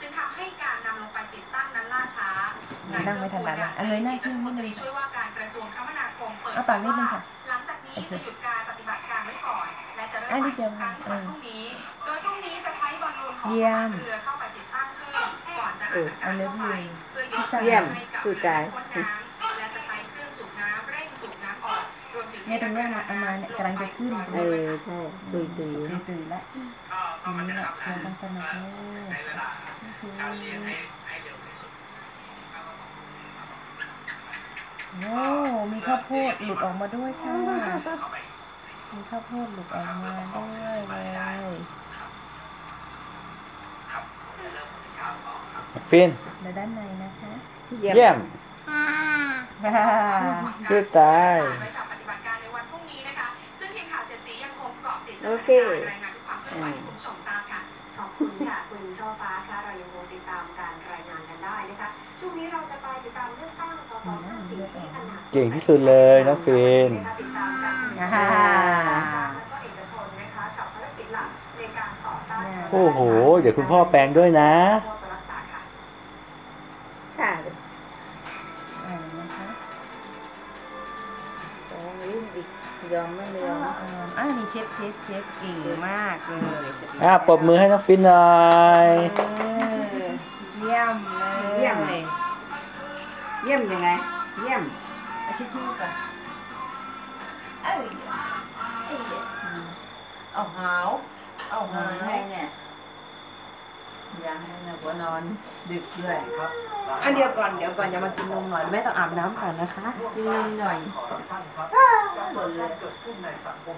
จึงทำให้การนำลงไปติดตั้งนั้นล่าช้านั่งไม่ทันแล้วเออหน้าขึ้นนิดนึงช่วยว่าการกระทรวงคมนาคมเปิดเอาปากนิดนึงค่ะหลังจากนี้จะหยุดการปฏิบัติการไว้ก่อนและจะเริ่มอะใหนิม่ดเดียวครั้งในวันพรุ่งนี้ โดยพรุ่งนี้จะใช้บอลลูนของเยี่ยมเรือเข้าไปติดตั้งขึ้นก่อนจะเออเอาเลิฟยูเพื่อยกเยี่ยมให้กับสุดใจ เนี่ยตรงเนี้ยมาเอามาเนี่ยกำลังจะขึ้นเออใช่ตุยตุยตื่นตื่นแล้วทีนี้แหละเชิญกันสนุกเลยโอ้มีข้าวโพดหลุดออกมาด้วยค่ะมีข้าวโพดหลุดออกมาด้วยเลยฟินและด้านในนะคะ เยี่ยมเยี่ยมว้าชื่อตาย โอการเคณ์รายงานทุกความเคลื่อนไหวให้คุณผู้ชมทราบค่ะ ขอบคุณค่ะ คุณช่อฟ้าค่ะ เรายังคงติดตามการรายงานกันได้นะคะ ช่วงนี้เราจะไปติดตามเรื่อกตั้งสสห้าสี่ที่ขนาดเก่งที่สุดเลยน้องฟินติดตามกันนะคะกับภารกิจหลักในการต่อต้านโอ้โห เดี๋ยวคุณพ่อแปลงด้วยนะ รงนี้ดิยอมไม่ยอมอ่าอ่านี่เช็ดเช็ดเช็ดเก่งมากเลยเสร็จแล้วอะปรบมือให้น้องฟินหน่อยเออเยี่ยมเลยเยี่ยมเยี่ยมยังไง เยี่ยมเอาชิดชู่ก่อนเอ้ยเอ้ยเอาหาวเอาหาวให้เนี่ย ยังนะหัวนอนดึกด้วยครับอันเดียวก่อนเดี๋ยวก่อนจะมากินนมหน่อยแม่ต้องอาบน้ำก่อนนะคะกินนมหน่อยขอท่านครับการเกิดขึ้นในสังคม